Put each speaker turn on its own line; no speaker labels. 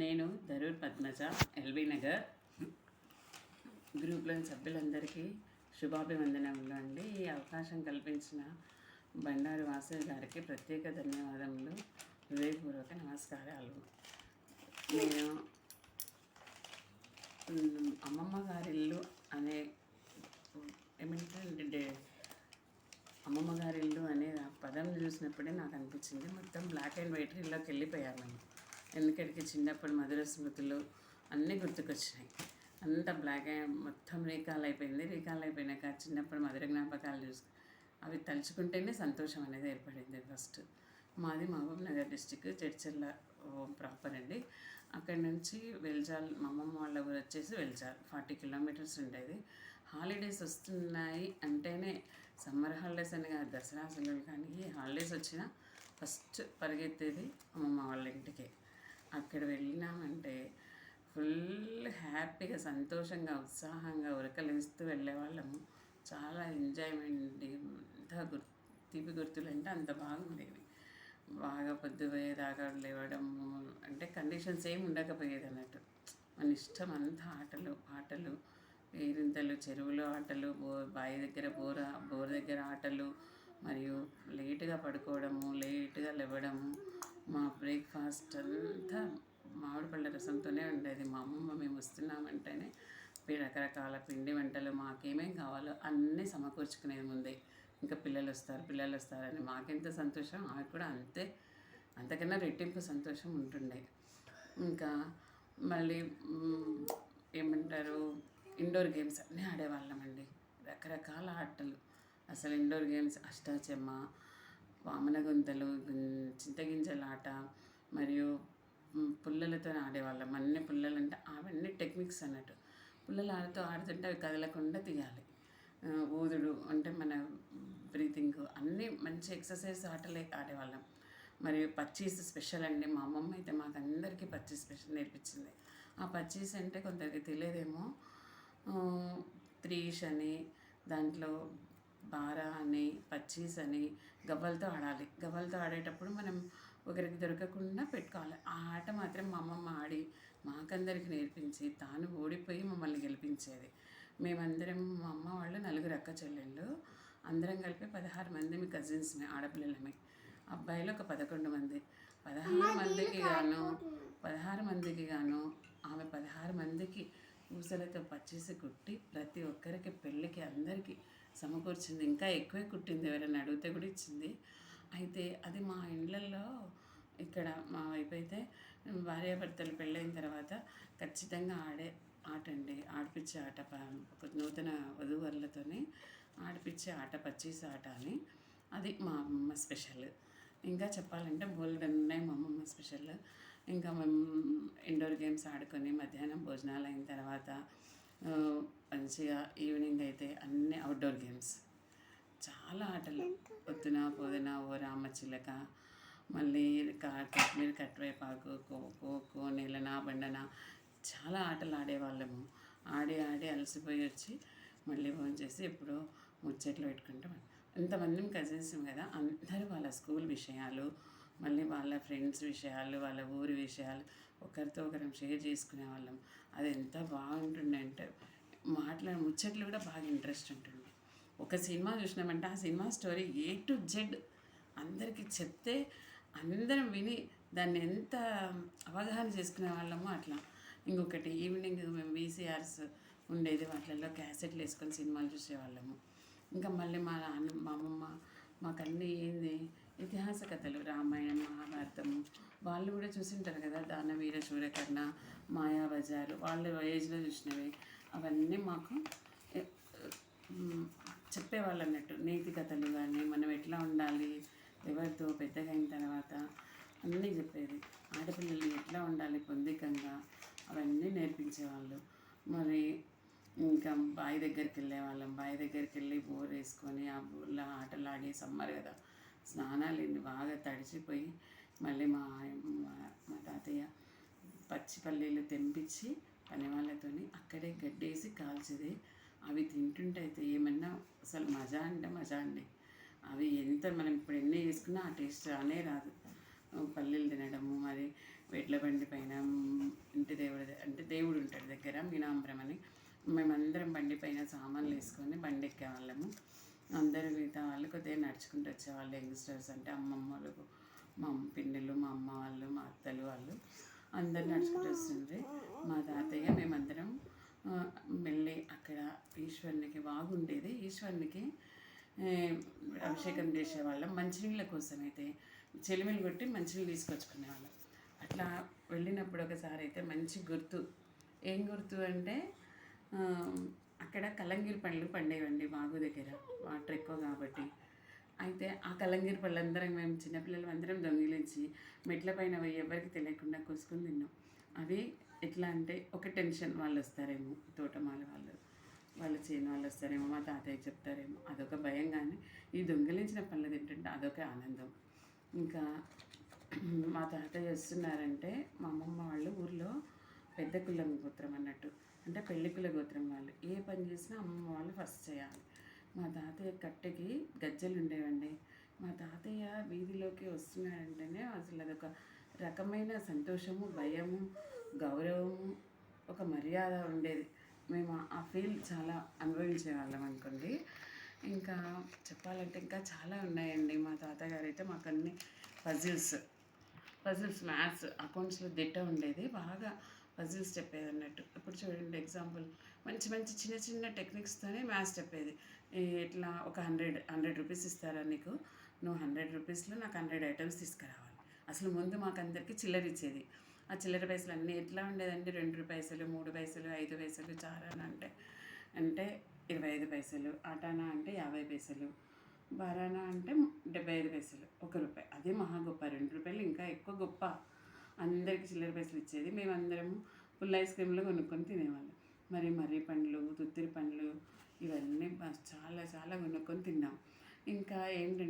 నేను ధరూర్ పద్మజ ఎల్బీ నగర్. గ్రూప్లోని సభ్యులందరికీ శుభాభివందనములు అండి. ఈ అవకాశం కల్పించిన బండారు వాసవి గారికి ప్రత్యేక ధన్యవాదములు. హృదయపూర్వక నమస్కారాలు. నేను అమ్మమ్మ గారిల్లు అనే ఏమంటే అమ్మమ్మ గారిల్లు అనే పదం చూసినప్పుడే నాకు అనిపించింది. మొత్తం బ్లాక్ అండ్ వైట్ ఇల్లోకి వెళ్ళిపోయాను ఎందుకంటే చిన్నప్పుడు మధుర స్మృతులు అన్నీ గుర్తుకొచ్చినాయి. అంత బ్లాక్ అండ్ మొత్తం రీకాల్ అయిపోయింది. రీకాల్ అయిపోయినాక చిన్నప్పుడు మధుర జ్ఞాపకాలు చూసి అవి తలుచుకుంటేనే సంతోషం అనేది ఏర్పడింది ఫస్ట్ మాది మహబూబ్ నగర్ డిస్టిక్ చర్చల్ల ప్రాపర్ అండి. అక్కడి నుంచి వెల్జాల్ మా అమ్మమ్మ వాళ్ళ ఊరు వచ్చేసి వెల్జాల్. ఫార్టీ కిలోమీటర్స్ ఉండేది. హాలిడేస్ వస్తున్నాయి అంటేనే సమ్మర్ హాలిడేస్ అని కాదు దసరా సెలవులు కానీ హాలిడేస్ వచ్చినా ఫస్ట్ పరిగెత్తేది అమ్మమ్మ వాళ్ళ ఇంటికి. అక్కడ వెళ్ళినామంటే ఫుల్ హ్యాపీగా సంతోషంగా ఉత్సాహంగా ఉరకలేస్తూ వెళ్ళేవాళ్ళము. చాలా ఎంజాయ్మెంట్ ఎంత గుర్ తీపి గుర్తులు అంటే అంత బాగుండేవి. బాగా పొద్దు పోయేదాకా లేవడము అంటే కండిషన్స్ ఏమి ఉండకపోయేది అన్నట్టు. మన ఇష్టం అంతా ఆటలు పాటలు పేరింతలు చెరువులో ఆటలు బో బావి దగ్గర బోర బోర్ దగ్గర ఆటలు మరియు లేటుగా పడుకోవడము లేటుగా లేవడము మా బ్రేక్ఫాస్ట్ అంతా మామిడి పళ్ళ రసంతోనే ఉండేది. మా అమ్మమ్మ మేము వస్తున్నామంటేనే రకరకాల పిండి వంటలు మాకేమేం కావాలో అన్నీ సమకూర్చుకునేది ముందే. ఇంకా పిల్లలు వస్తారు పిల్లలు వస్తారని మాకెంత సంతోషం ఆమె కూడా అంతే. అంతకన్నా రెట్టింపు సంతోషం ఉంటుండే. ఇంకా మళ్ళీ ఏమంటారు ఇండోర్ గేమ్స్ అన్నీ ఆడేవాళ్ళమండి. రకరకాల ఆటలు. అసలు ఇండోర్ గేమ్స్ అష్టాచెమ్మ వామన గుంతలు చింతగింజలాట మరియు పుల్లలతో ఆడేవాళ్ళం. అన్ని పుల్లలు అంటే అవన్నీ టెక్నిక్స్ అన్నట్టు. పుల్లలు ఆడుతూ ఆడుతుంటే అవి కదలకుండా తీయాలి. ఊదుడు అంటే మన బ్రీతింగ్ అన్నీ మంచి ఎక్సర్సైజ్ ఆటలే ఆడేవాళ్ళం. మరియు పచ్చీస్ స్పెషల్ అండి. మా అమ్మమ్మ అయితే మాకు అందరికీ పచ్చీస్ స్పెషల్ నేర్పించింది. ఆ పచ్చీస్ అంటే కొందరికి తెలియదేమో త్రీష్ అని దాంట్లో బారా అని పచ్చీస్ అని గవ్వలతో ఆడాలి. గవ్వలతో ఆడేటప్పుడు మనం ఒకరికి దొరకకుండా పెట్టుకోవాలి. ఆ ఆట మాత్రం మా అమ్మమ్మ ఆడి మాకందరికి నేర్పించి తాను ఓడిపోయి మమ్మల్ని గెలిపించేది. మేమందరం మా అమ్మ వాళ్ళు నలుగురు అక్క చెల్లెళ్ళు అందరం కలిపి పదహారు మంది మీ కజిన్స్మే ఆడపిల్లలమే. అబ్బాయిలు ఒక పదకొండు మంది. పదహారు మందికి గాను పదహారు మందికి గాను ఆమె పదహారు మందికి పూసలతో పచ్చేసి కుట్టి ప్రతి ఒక్కరికి పెళ్ళికి అందరికీ సమకూర్చింది. ఇంకా ఎక్కువే కుట్టింది ఎవరైనా అడిగితే కూడా ఇచ్చింది. అయితే అది మా ఇండ్లల్లో ఇక్కడ మా వైపు అయితే భార్యాభర్తలు పెళ్ళైన తర్వాత ఖచ్చితంగా ఆడే ఆట అండి ఆడిపించే ఆట ఒక నూతన వధూవరులతోని ఆడిపించే ఆట పచ్చీస్ ఆట అని. అది మా అమ్మమ్మ స్పెషల్. ఇంకా చెప్పాలంటే బోల్డ్ ఉన్నాయి మా అమ్మమ్మ స్పెషల్. ఇంకా మేము ఇండోర్ గేమ్స్ ఆడుకొని మధ్యాహ్నం భోజనాలు అయిన తర్వాత మంచిగా ఈవినింగ్ అయితే అన్ని అవుట్డోర్ గేమ్స్ చాలా ఆటలు. పొద్దున పొదన ఓ రామచిలక మళ్ళీ కా కాశ్మీర్ కట్వేపాకు ఖో ఖో నెలన బండన చాలా ఆటలు ఆడేవాళ్ళము. ఆడి ఆడి అలసిపోయి వచ్చి మళ్ళీ ఫోన్ చేసి ఎప్పుడో ముచ్చట్లు పెట్టుకుంటాం. ఇంతమంది కజిన్స్ కదా అందరూ వాళ్ళ స్కూల్ విషయాలు మళ్ళీ వాళ్ళ ఫ్రెండ్స్ విషయాలు వాళ్ళ ఊరి విషయాలు ఒకరితో ఒకరం షేర్ చేసుకునే వాళ్ళం. అది ఎంత బాగుంటుండే అంటే మాట్లాడే ముచ్చట్లు కూడా బాగా ఇంట్రెస్ట్ ఉంటుంది ఒక సినిమా చూసినామంటే ఆ cinema story A to Z అందరికీ చెప్తే అందరం విని దాన్ని ఎంత అవగాహన చేసుకునే వాళ్ళము అట్లా. ఇంకొకటి ఈవినింగ్ మేము వీసీఆర్స్ ఉండేది వాటిల్లో క్యాసెట్లు వేసుకొని సినిమాలు చూసేవాళ్ళము. ఇంకా మళ్ళీ మా నాన్న మా అమ్మమ్మ మాకన్నీ ఏంది ఇతిహాస కథలు రామాయణం మహాభారతము వాళ్ళు కూడా చూసింటారు కదా దానవీర శూరకర్ణ మాయాబజారు వాళ్ళ ఏజ్లో చూసినవి. అవన్నీ మాకు చెప్పేవాళ్ళు అన్నట్టు. నీతి కథలు కానీ మనం ఎట్లా ఉండాలి ఎవరితో పెద్దగా అయిన తర్వాత అన్నీ చెప్పేది. ఆడపిల్లలు ఎట్లా ఉండాలి పొందికంగా అవన్నీ నేర్పించేవాళ్ళు. మరి ఇంకా బావి దగ్గరికి వెళ్ళేవాళ్ళం. బావి దగ్గరికి వెళ్ళి బోర్ వేసుకొని ఆ బోర్లో ఆటలు ఆడి సమ్మర్ కదా. స్నానాలు ఎన్ని బాగా తడిచిపోయి మళ్ళీ మా మా తాతయ్య పచ్చి పల్లీలు తెంపించి పని వాళ్ళతోని అక్కడే గడ్డేసి కాల్చేది. అవి తింటుంటే అయితే ఏమన్నా అసలు మజా అంటే మజా అండి. అవి ఎంత మనం ఇప్పుడు ఎన్ని వేసుకున్నా ఆ టేస్ట్ రానే రాదు. పల్లీలు తినడము మరి వెడ్ల బండి పైన ఇంటి దేవుడు అంటే దేవుడు ఉంటాడు దగ్గర మీనాంబరం అని. మేమందరం బండి పైన సామాన్లు వేసుకొని బండి ఎక్కేవాళ్ళము. అందరూ మిగతా వాళ్ళు కొద్దిగా నడుచుకుంటూ వచ్చేవాళ్ళు యంగ్స్టర్స్ అంటే అమ్మమ్మ వాళ్ళు మా అమ్మ మా అమ్మ వాళ్ళు మా అత్తలు వాళ్ళు అందరు నడుచుకుంటూ వస్తుండ్రి మా తాతయ్య మేమందరం వెళ్ళి అక్కడ ఈశ్వరునికి బాగుండేది. ఈశ్వరునికి అభిషేకం చేసేవాళ్ళం. మంచినీళ్ళ కోసం అయితే చెలిమిలు కొట్టి మంచినీళ్ళు తీసుకొచ్చుకునేవాళ్ళం. అట్లా వెళ్ళినప్పుడు ఒకసారి అయితే మంచి గుర్తు. ఏం గుర్తు అంటే అక్కడ కలంగిరి పండ్లు పండేవండి మాగు దగ్గర. వాటర్ ఎక్కువ కాబట్టి. అయితే ఆ కలంగిరి పళ్ళు అందరం మేము చిన్నపిల్లలు అందరం దొంగిలించి మెట్ల పైన పోయి ఎవరికి తెలియకుండా కోసుకొని తిన్నాం. అవి ఎట్లా అంటే ఒక టెన్షన్ వాళ్ళు వస్తారేమో తోటమాల వాళ్ళు వాళ్ళు చేయని వాళ్ళు వస్తారేమో మా తాతయ్య చెప్తారేమో. అదొక భయం కానీ ఈ దొంగిలించిన పళ్ళు తింటుంటే అదొక ఆనందం. ఇంకా మా తాతయ్య వస్తున్నారంటే మా అమ్మమ్మ వాళ్ళు ఊర్లో పెద్ద కులం గోత్రం అన్నట్టు. అంటే పెళ్ళి కుల గోత్రం వాళ్ళు. ఏ పని చేసినా అమ్మమ్మ వాళ్ళు ఫస్ట్ చేయాలి. మా తాతయ్య కట్టెకి గజ్జలు ఉండేవండి. మా తాతయ్య వీధిలోకి వస్తున్నాడంటేనే అసలు అదొక రకమైన సంతోషము భయము గౌరవము ఒక మర్యాద ఉండేది. మేము ఆ ఫీల్ చాలా అనుభవించేవాళ్ళం అనుకోండి. ఇంకా చెప్పాలంటే ఇంకా చాలా ఉన్నాయండి మా తాతగారు అయితే మాకు అన్ని పజిల్స్ పజిల్స్ మ్యాథ్స్ అకౌంట్స్లో దిట్ట ఉండేది. బాగా పజిల్స్ చెప్పేది అన్నట్టు. ఇప్పుడు చూడండి ఎగ్జాంపుల్. మంచి మంచి చిన్న చిన్న టెక్నిక్స్తోనే మ్యాథ్స్ చెప్పేది. ఎట్లా ఇట్లా ఒక హండ్రెడ్ హండ్రెడ్ రూపీస్ ఇస్తారా నీకు? నువ్వు హండ్రెడ్ రూపీస్లో నాకు హండ్రెడ్ ఐటమ్స్ తీసుకురావాలి. అసలు ముందు మాకు అందరికీ చిల్లర ఇచ్చేది. ఆ చిల్లర పైసలు అన్నీ ఎట్లా ఉండేదండి? రెండు పైసలు మూడు పైసలు ఐదు పైసలు చారానా అంటే? అంటే ఇరవై ఐదు పైసలు ఆటానా అంటే యాభై పైసలు. బరానా అంటే డెబ్బై ఐదు పైసలు ఒక రూపాయి. అదే మహా గొప్ప. రెండు రూపాయలు ఇంకా ఎక్కువ గొప్ప. అందరికి చిల్లర పైసలు ఇచ్చేది. మేమందరము ఫుల్ ఐస్ క్రీమ్లో కొనుక్కొని తినేవాళ్ళం. మరి మర్రి పండ్లు తుత్తిరి పండ్లు ఇవన్నీ చాలా చాలా కొనుక్కొని తిన్నాం. ఇంకా ఏంటంటే